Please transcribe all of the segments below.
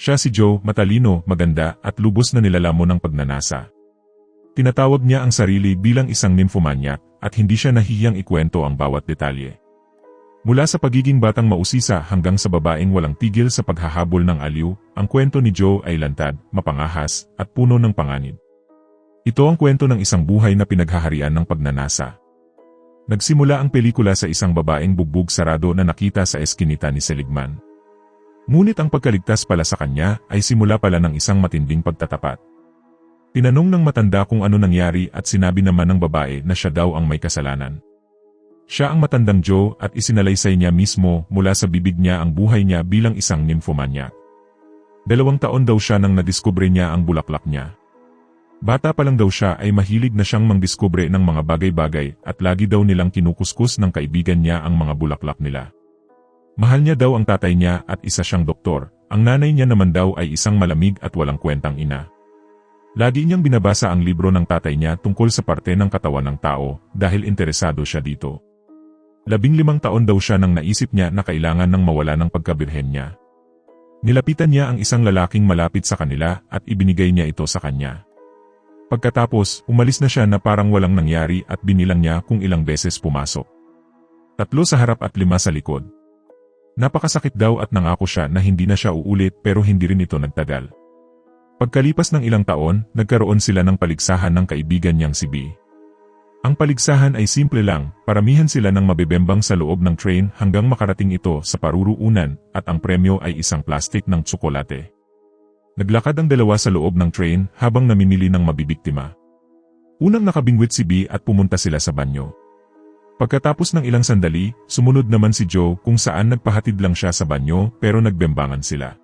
Siya si Joe, matalino, maganda, at lubos na nilalamon ng pagnanasa. Tinatawag niya ang sarili bilang isang nymphomaniac, at hindi siya nahihiyang ikwento ang bawat detalye. Mula sa pagiging batang mausisa hanggang sa babaeng walang tigil sa paghahabol ng aliw, ang kwento ni Joe ay lantad, mapangahas, at puno ng panganib. Ito ang kwento ng isang buhay na pinaghaharian ng pagnanasa. Nagsimula ang pelikula sa isang babaeng bugbog sarado na nakita sa eskinita ni Seligman. Ngunit ang pagkaligtas pala sa kanya ay simula pala ng isang matinding pagtatapat. Tinanong ng matanda kung ano nangyari at sinabi naman ng babae na siya daw ang may kasalanan. Siya ang matandang Joe at isinalaysay niya mismo mula sa bibig niya ang buhay niya bilang isang nymphomaniac. Dalawang taon daw siya nang nadiskubre niya ang bulaklak niya. Bata pa lang daw siya ay mahilig na siyang mangdiskubre ng mga bagay-bagay at lagi daw nilang kinukuskus ng kaibigan niya ang mga bulaklak nila. Mahal niya daw ang tatay niya at isa siyang doktor, ang nanay niya naman daw ay isang malamig at walang kwentang ina. Lagi niyang binabasa ang libro ng tatay niya tungkol sa parte ng katawan ng tao dahil interesado siya dito. Labing limang taon daw siya nang naisip niya na kailangan ng mawala ng pagkabirhen niya. Nilapitan niya ang isang lalaking malapit sa kanila at ibinigay niya ito sa kanya. Pagkatapos, umalis na siya na parang walang nangyari at binilang niya kung ilang beses pumasok. Tatlo sa harap at lima sa likod. Napakasakit daw at nangako siya na hindi na siya uulit pero hindi rin ito nagtagal. Pagkalipas ng ilang taon, nagkaroon sila ng paligsahan ng kaibigan niyang si B. Ang paligsahan ay simple lang, paramihan sila ng mabebembang sa loob ng train hanggang makarating ito sa paruruunan at ang premyo ay isang plastik ng tsokolate. Naglakad ang dalawa sa loob ng train habang namimili ng mabibiktima. Unang nakabingwit si B at pumunta sila sa banyo. Pagkatapos ng ilang sandali, sumunod naman si Joe kung saan nagpahatid lang siya sa banyo pero nagbembangan sila.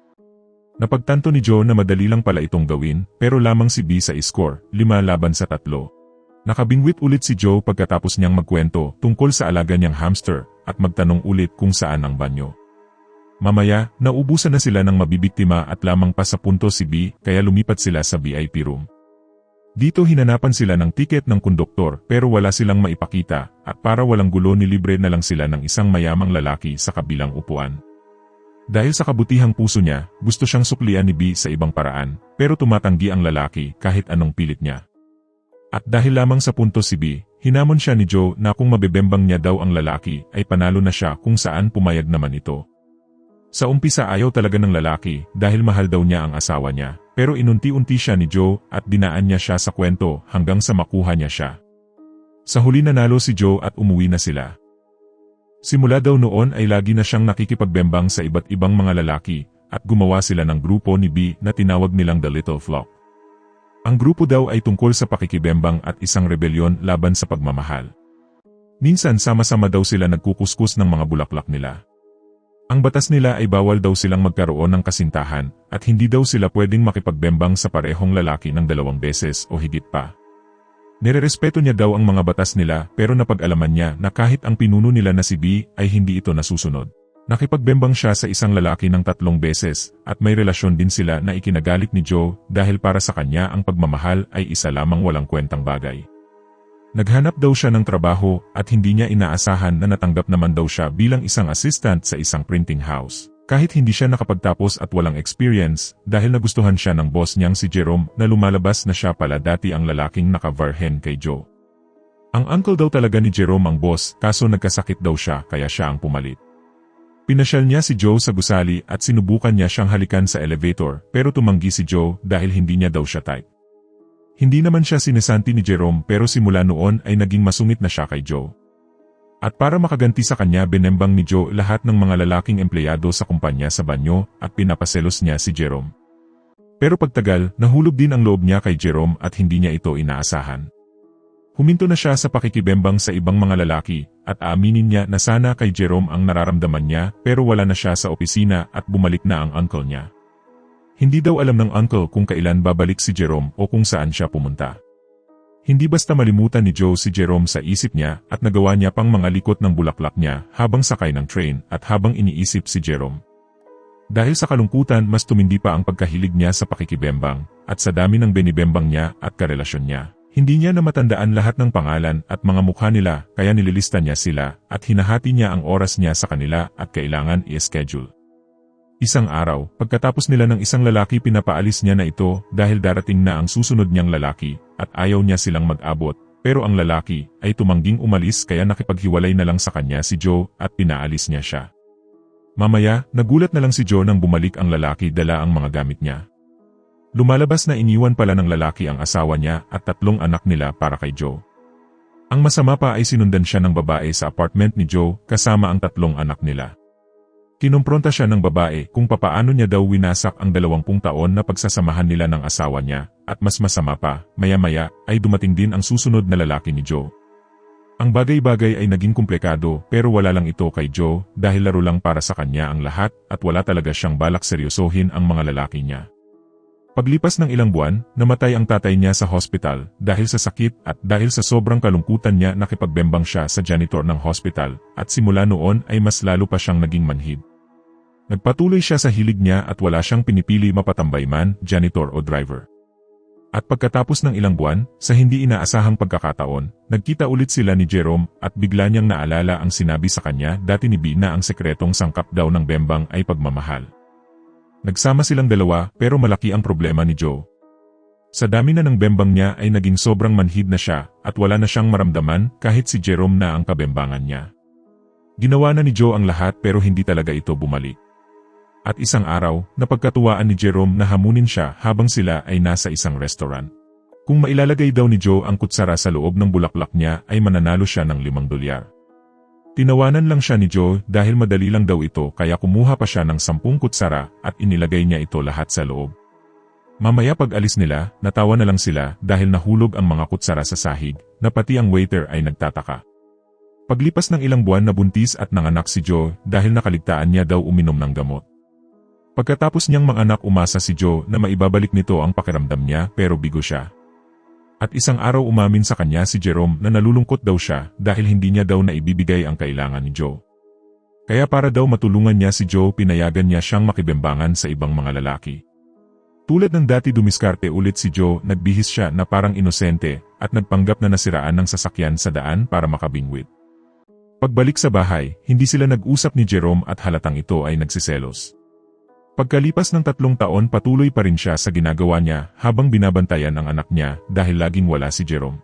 Napagtanto ni Joe na madali lang pala itong gawin pero lamang si B sa score, lima laban sa tatlo. Nakabingwit ulit si Joe pagkatapos niyang magkwento tungkol sa alaga niyang hamster at magtanong ulit kung saan ang banyo. Mamaya, naubusan na sila ng mabibiktima at lamang pa sa punto si B kaya lumipat sila sa VIP room. Dito hinanapan sila ng tiket ng konduktor pero wala silang maipakita at para walang gulo nilibre na lang sila ng isang mayamang lalaki sa kabilang upuan. Dahil sa kabutihang puso niya, gusto siyang suklian ni B sa ibang paraan pero tumatanggi ang lalaki kahit anong pilit niya. At dahil lamang sa punto si B, hinamon siya ni Joe na kung mabebembang niya daw ang lalaki ay panalo na siya kung saan pumayag naman ito. Sa umpisa ayaw talaga ng lalaki dahil mahal daw niya ang asawa niya, pero inunti-unti siya ni Joe at dinaan niya siya sa kwento hanggang sa makuha niya siya. Sa huli nanalo si Joe at umuwi na sila. Simula daw noon ay lagi na siyang nakikipagbembang sa iba't ibang mga lalaki at gumawa sila ng grupo ni B na tinawag nilang The Little Flock. Ang grupo daw ay tungkol sa pakikibembang at isang rebelyon laban sa pagmamahal. Minsan sama-sama daw sila nagkukuskus ng mga bulaklak nila. Ang batas nila ay bawal daw silang magkaroon ng kasintahan at hindi daw sila pwedeng makipagbembang sa parehong lalaki ng dalawang beses o higit pa. Nirerespeto niya daw ang mga batas nila pero napag-alaman niya na kahit ang pinuno nila na si B ay hindi ito nasusunod. Nakipagbembang siya sa isang lalaki ng tatlong beses at may relasyon din sila na ikinagalit ni Joe dahil para sa kanya ang pagmamahal ay isa lamang walang kwentang bagay. Naghanap daw siya ng trabaho at hindi niya inaasahan na natanggap naman daw siya bilang isang assistant sa isang printing house. Kahit hindi siya nakapagtapos at walang experience dahil nagustuhan siya ng boss niyang si Jerome na lumalabas na siya pala dati ang lalaking nakavarhen kay Joe. Ang uncle daw talaga ni Jerome ang boss kaso nagkasakit daw siya kaya siya ang pumalit. Pinasyal niya si Joe sa gusali at sinubukan niya siyang halikan sa elevator pero tumanggi si Joe dahil hindi niya daw siya type. Hindi naman siya sinesanti ni Jerome pero simula noon ay naging masungit na siya kay Joe. At para makaganti sa kanya binembang ni Joe lahat ng mga lalaking empleyado sa kumpanya sa banyo at pinapaselos niya si Jerome. Pero pagtagal, nahulog din ang loob niya kay Jerome at hindi niya ito inaasahan. Huminto na siya sa pakikibembang sa ibang mga lalaki at aaminin niya na sana kay Jerome ang nararamdaman niya pero wala na siya sa opisina at bumalik na ang uncle niya. Hindi daw alam ng uncle kung kailan babalik si Jerome o kung saan siya pumunta. Hindi basta malimutan ni Joe si Jerome sa isip niya at nagawa niya pang mga likot ng bulaklak niya habang sakay ng train at habang iniisip si Jerome. Dahil sa kalungkutan mas tumindi pa ang pagkahilig niya sa pakikibembang at sa dami ng benibembang niya at karelasyon niya. Hindi niya na matandaan lahat ng pangalan at mga mukha nila kaya nililista niya sila at hinahati niya ang oras niya sa kanila at kailangan i-schedule. Isang araw, pagkatapos nila ng isang lalaki pinapaalis niya na ito dahil darating na ang susunod niyang lalaki at ayaw niya silang mag-abot, pero ang lalaki ay tumangging umalis kaya nakipaghiwalay na lang sa kanya si Joe at pinaalis niya siya. Mamaya, nagulat na lang si Joe nang bumalik ang lalaki dala ang mga gamit niya. Lumalabas na iniwan pala ng lalaki ang asawa niya at tatlong anak nila para kay Joe. Ang masama pa ay sinundan siya ng babae sa apartment ni Joe kasama ang tatlong anak nila. Kinumpronta siya ng babae kung papaano niya daw winasak ang dalawampung taon na pagsasamahan nila ng asawa niya, at mas masama pa, maya-maya, ay dumating din ang susunod na lalaki ni Joe. Ang bagay-bagay ay naging komplikado pero wala lang ito kay Joe dahil laro lang para sa kanya ang lahat at wala talaga siyang balak seryosohin ang mga lalaki niya. Paglipas ng ilang buwan, namatay ang tatay niya sa hospital dahil sa sakit at dahil sa sobrang kalungkutan niya nakipagbembang siya sa janitor ng hospital at simula noon ay mas lalo pa siyang naging manhid. Nagpatuloy siya sa hilig niya at wala siyang pinipili mapatambay man, janitor o driver. At pagkatapos ng ilang buwan, sa hindi inaasahang pagkakataon, nagkita ulit sila ni Jerome at bigla niyang naalala ang sinabi sa kanya dati ni B na ang sekretong sangkap daw ng bembang ay pagmamahal. Nagsama silang dalawa pero malaki ang problema ni Joe. Sa dami na ng bembang niya ay naging sobrang manhid na siya at wala na siyang maramdaman kahit si Jerome na ang kabembangan niya. Ginawa na ni Joe ang lahat pero hindi talaga ito bumalik. At isang araw, napagkatuwaan ni Jerome na hamunin siya habang sila ay nasa isang restaurant. Kung mailalagay daw ni Joe ang kutsara sa loob ng bulaklak niya ay mananalo siya ng limang dolyar. Tinawanan lang siya ni Joe dahil madali lang daw ito kaya kumuha pa siya ng sampung kutsara at inilagay niya ito lahat sa loob. Mamaya pag alis nila, natawa na lang sila dahil nahulog ang mga kutsara sa sahig, na pati ang waiter ay nagtataka. Paglipas ng ilang buwan na buntis at nanganak si Joe dahil nakaligtaan niya daw uminom ng gamot. Pagkatapos niyang manganak umasa si Joe na maibabalik nito ang pakiramdam niya pero bigo siya. At isang araw umamin sa kanya si Jerome na nalulungkot daw siya dahil hindi niya daw naibibigay ang kailangan ni Joe. Kaya para daw matulungan niya si Joe pinayagan niya siyang makibembangan sa ibang mga lalaki. Tulad ng dati dumiskarte ulit si Joe, nagbihis siya na parang inosente at nagpanggap na nasiraan ng sasakyan sa daan para makabingwit. Pagbalik sa bahay, hindi sila nag-usap ni Jerome at halatang ito ay nagsiselos. Pagkalipas ng tatlong taon patuloy pa rin siya sa ginagawa niya habang binabantayan ang anak niya dahil laging wala si Jerome.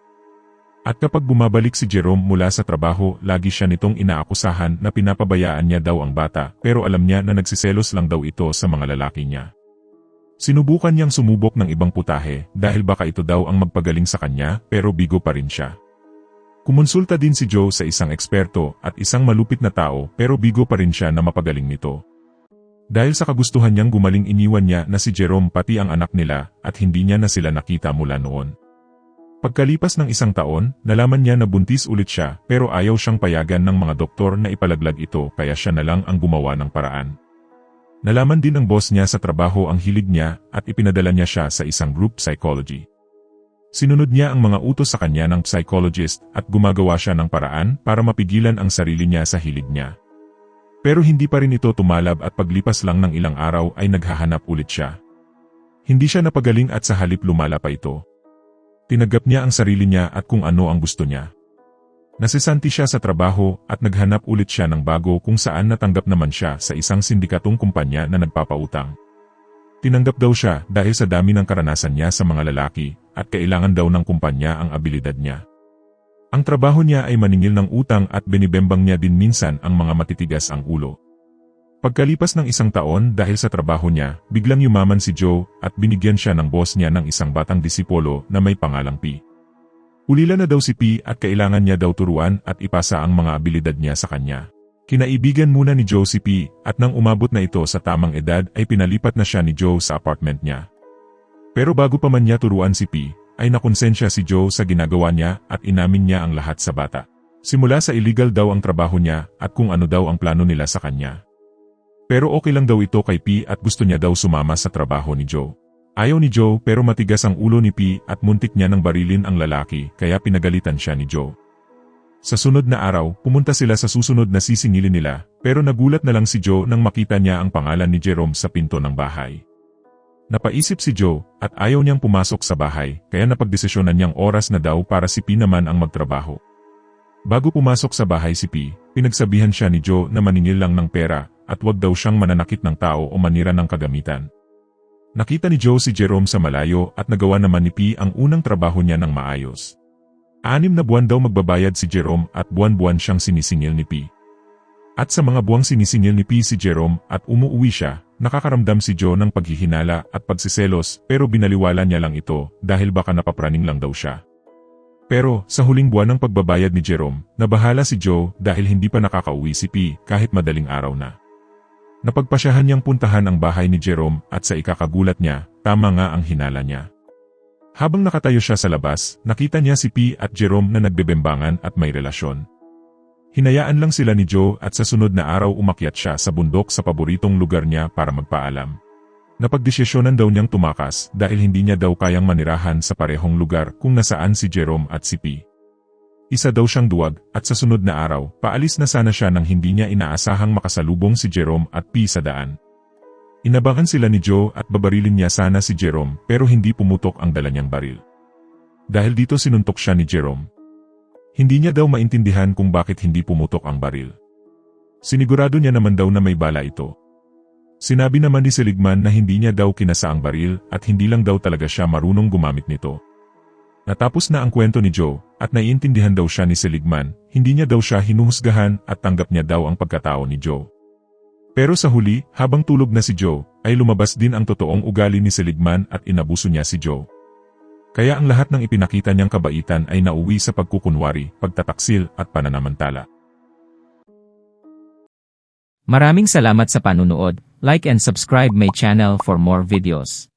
At kapag bumabalik si Jerome mula sa trabaho, lagi siya nitong inaakusahan na pinapabayaan niya daw ang bata pero alam niya na nagsiselos lang daw ito sa mga lalaki niya. Sinubukan niyang sumubok ng ibang putahe dahil baka ito daw ang magpagaling sa kanya pero bigo pa rin siya. Kumonsulta din si Joe sa isang eksperto at isang malupit na tao pero bigo pa rin siya na mapagaling nito. Dahil sa kagustuhan niyang gumaling iniwan niya na si Jerome pati ang anak nila at hindi niya na sila nakita mula noon. Pagkalipas ng isang taon, nalaman niya na buntis ulit siya pero ayaw siyang payagan ng mga doktor na ipalaglag ito kaya siya na lang ang gumawa ng paraan. Nalaman din ng boss niya sa trabaho ang hilig niya at ipinadala niya siya sa isang group psychology. Sinunod niya ang mga utos sa kanya ng psychologist at gumagawa siya ng paraan para mapigilan ang sarili niya sa hilig niya. Pero hindi pa rin ito tumalab at paglipas lang ng ilang araw ay naghahanap ulit siya. Hindi siya napagaling at sa halip lumala pa ito. Tinagap niya ang sarili niya at kung ano ang gusto niya. Nasisanti siya sa trabaho at naghanap ulit siya ng bago kung saan natanggap naman siya sa isang sindikatong kumpanya na nagpapautang. Tinanggap daw siya dahil sa dami ng karanasan niya sa mga lalaki at kailangan daw ng kumpanya ang abilidad niya. Ang trabaho niya ay maningil ng utang at binibembang niya din minsan ang mga matitigas ang ulo. Pagkalipas ng isang taon dahil sa trabaho niya, biglang yumaman si Joe at binigyan siya ng boss niya ng isang batang disipolo na may pangalang P. Ulila na daw si P at kailangan niya daw turuan at ipasa ang mga abilidad niya sa kanya. Kinaibigan muna ni Joe si P at nang umabot na ito sa tamang edad ay pinalipat na siya ni Joe sa apartment niya. Pero bago pa man niya turuan si P, ay nakonsensya si Joe sa ginagawa niya at inamin niya ang lahat sa bata. Simula sa illegal daw ang trabaho niya at kung ano daw ang plano nila sa kanya. Pero okay lang daw ito kay P at gusto niya daw sumama sa trabaho ni Joe. Ayaw ni Joe pero matigas ang ulo ni P at muntik niya ng barilin ang lalaki kaya pinagalitan siya ni Joe. Sa sunod na araw, pumunta sila sa susunod na sisingilin nila pero nagulat na lang si Joe nang makita niya ang pangalan ni Jerome sa pinto ng bahay. Napaisip si Joe at ayaw niyang pumasok sa bahay kaya napagdesisyonan niyang oras na daw para si P naman ang magtrabaho. Bago pumasok sa bahay si P, pinagsabihan siya ni Joe na maningil lang ng pera at wag daw siyang mananakit ng tao o manira ng kagamitan. Nakita ni Joe si Jerome sa malayo at nagawa naman ni P ang unang trabaho niya ng maayos. Anim na buwan daw magbabayad si Jerome at buwan-buwan siyang sinisingil ni P. At sa mga buwang sinisingil ni P si Jerome at umuuwi siya, nakakaramdam si Joe ng paghihinala at pagsiselos pero binaliwala niya lang ito dahil baka napapraning lang daw siya. Pero sa huling buwan ng pagbabayad ni Jerome, nabahala si Joe dahil hindi pa nakakauwi si P kahit madaling araw na. Napagpasyahan niyang puntahan ang bahay ni Jerome at sa ikakagulat niya, tama nga ang hinala niya. Habang nakatayo siya sa labas, nakita niya si P at Jerome na nagbebembangan at may relasyon. Hinayaan lang sila ni Joe at sa sunod na araw umakyat siya sa bundok sa paboritong lugar niya para magpaalam. Napagdesisyonan daw niyang tumakas dahil hindi niya daw kayang manirahan sa parehong lugar kung nasaan si Jerome at si P. Isa daw siyang duwag at sa sunod na araw, paalis na sana siya nang hindi niya inaasahang makasalubong si Jerome at P sa daan. Inabangan sila ni Joe at babarilin niya sana si Jerome pero hindi pumutok ang dala niyang baril. Dahil dito sinuntok siya ni Jerome. Hindi niya daw maintindihan kung bakit hindi pumutok ang baril. Sinigurado niya naman daw na may bala ito. Sinabi naman ni Seligman na hindi niya daw kinasa ang baril at hindi lang daw talaga siya marunong gumamit nito. Natapos na ang kwento ni Joe at naiintindihan daw siya ni Seligman, hindi niya daw siya hinuhusgahan at tanggap niya daw ang pagkatao ni Joe. Pero sa huli, habang tulog na si Joe, ay lumabas din ang totoong ugali ni Seligman at inabuso niya si Joe. Kaya ang lahat ng ipinakita niyang kabaitan ay nauwi sa pagkukunwari, pagtataksil at pananamantala. Maraming salamat sa panunood. Like and subscribe my channel for more videos.